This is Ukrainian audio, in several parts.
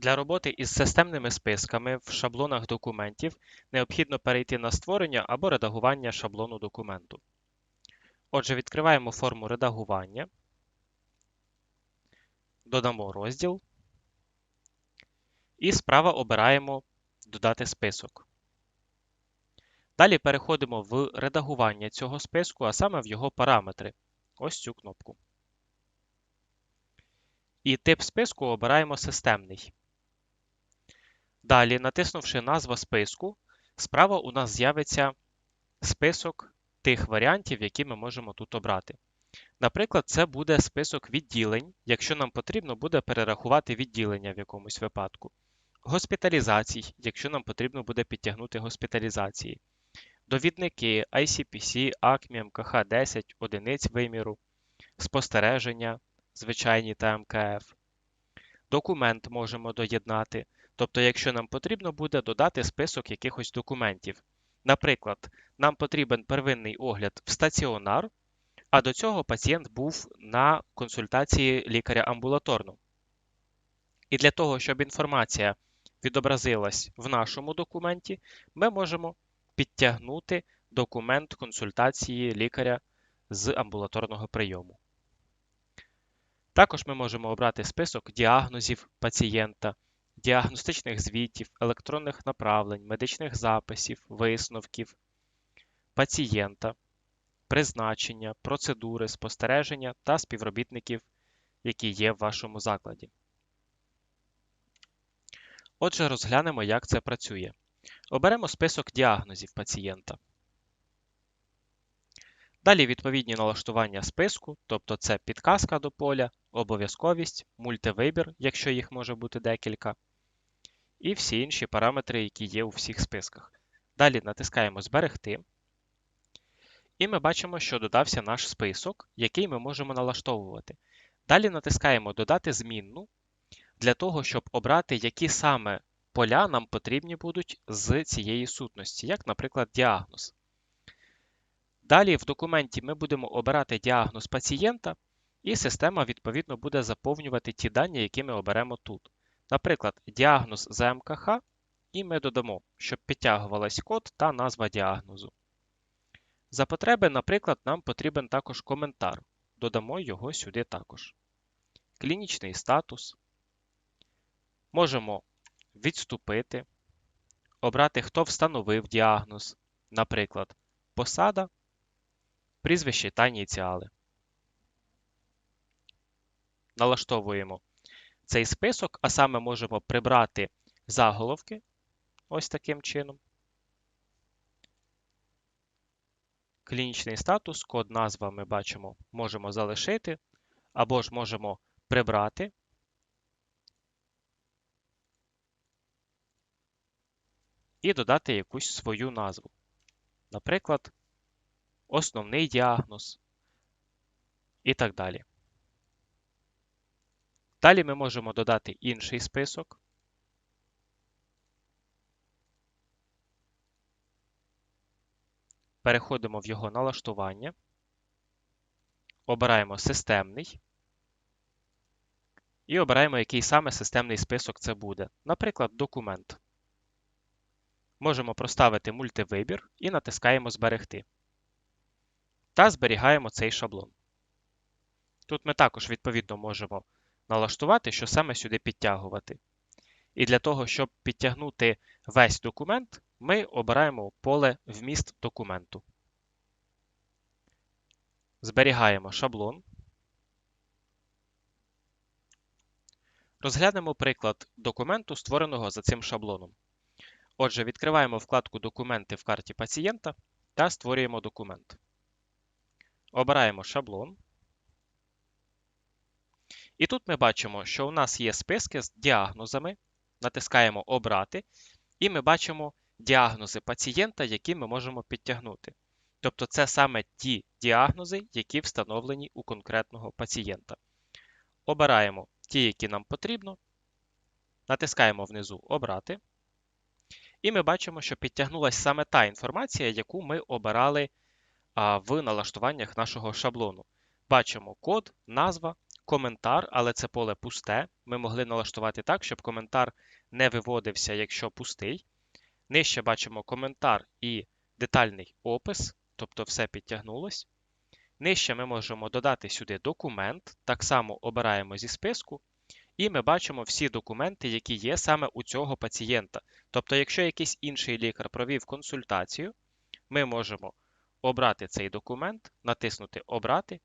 Для роботи із системними списками в шаблонах документів необхідно перейти на створення або редагування шаблону документу. Отже, відкриваємо форму редагування, додамо розділ і справа обираємо Додати список. Далі переходимо в редагування цього списку, а саме в його параметри. Ось цю кнопку. І тип списку обираємо системний. Далі, натиснувши назва списку, справа у нас з'явиться список тих варіантів, які ми можемо тут обрати. Наприклад, це буде список відділень, якщо нам потрібно буде перерахувати відділення в якомусь випадку. Госпіталізацій, якщо нам потрібно буде підтягнути госпіталізації. Довідники ICPC, ACMI, МКХ 10, одиниць виміру, спостереження, звичайні та МКФ. Документ можемо доєднати, тобто, якщо нам потрібно буде додати список якихось документів. Наприклад, нам потрібен первинний огляд в стаціонар, а до цього пацієнт був на консультації лікаря амбулаторно. І для того, щоб інформація відобразилась в нашому документі, ми можемо підтягнути документ консультації лікаря з амбулаторного прийому. Також ми можемо обрати список діагнозів пацієнта, діагностичних звітів, електронних направлень, медичних записів, висновків, пацієнта, призначення, процедури, спостереження та співробітників, які є в вашому закладі. Отже, розглянемо, як це працює. Оберемо список діагнозів пацієнта. Далі відповідні налаштування списку, тобто це підказка до поля, обов'язковість, мультивибір, якщо їх може бути декілька, і всі інші параметри, які є у всіх списках. Далі натискаємо Зберегти. І ми бачимо, що додався наш список, який ми можемо налаштовувати. Далі натискаємо Додати змінну для того, щоб обрати, які саме поля нам потрібні будуть з цієї сутності, як, наприклад, діагноз. Далі в документі ми будемо обирати діагноз пацієнта, і система, відповідно, буде заповнювати ті дані, які ми оберемо тут. Наприклад, діагноз за МКХ, і ми додамо, щоб підтягувалась код та назва діагнозу. За потреби, наприклад, нам потрібен також коментар. Додамо його сюди також. Клінічний статус. Можемо відступити, обрати, хто встановив діагноз, наприклад, посада, прізвище та ініціали. Налаштовуємо цей список, а саме можемо прибрати заголовки ось таким чином. Клінічний статус, код назва ми бачимо, можемо залишити, або ж можемо прибрати і додати якусь свою назву. Наприклад, основний діагноз і так далі. Далі ми можемо додати інший список. Переходимо в його налаштування, обираємо системний і обираємо, який саме системний список це буде. Наприклад, документ. Можемо проставити мультивибір і натискаємо Зберегти. Та зберігаємо цей шаблон. Тут ми також, відповідно, можемо налаштувати, що саме сюди підтягувати. І для того, щоб підтягнути весь документ, ми обираємо поле Вміст документу. Зберігаємо шаблон. Розглянемо приклад документу, створеного за цим шаблоном. Отже, відкриваємо вкладку Документи в карті пацієнта та створюємо документ. Обираємо шаблон. І тут ми бачимо, що у нас є списки з діагнозами. Натискаємо Обрати, і ми бачимо діагнози пацієнта, які ми можемо підтягнути. Тобто, це саме ті діагнози, які встановлені у конкретного пацієнта. Обираємо ті, які нам потрібно. Натискаємо внизу Обрати. І ми бачимо, що підтягнулася саме та інформація, яку ми обирали в налаштуваннях нашого шаблону. Бачимо код, назва, коментар, але це поле пусте. Ми могли налаштувати так, щоб коментар не виводився, якщо пустий. Нижче бачимо коментар і детальний опис, тобто все підтягнулось. Нижче ми можемо додати сюди документ, так само обираємо зі списку, і ми бачимо всі документи, які є саме у цього пацієнта. Тобто, якщо якийсь інший лікар провів консультацію, ми можемо обрати цей документ, натиснути Обрати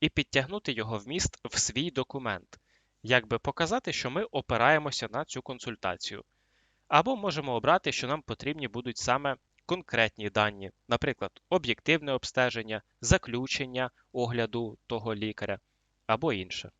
і підтягнути його вміст в свій документ, якби показати, що ми опираємося на цю консультацію. Або можемо обрати, що нам потрібні будуть саме конкретні дані, наприклад, об'єктивне обстеження, заключення огляду того лікаря або інше.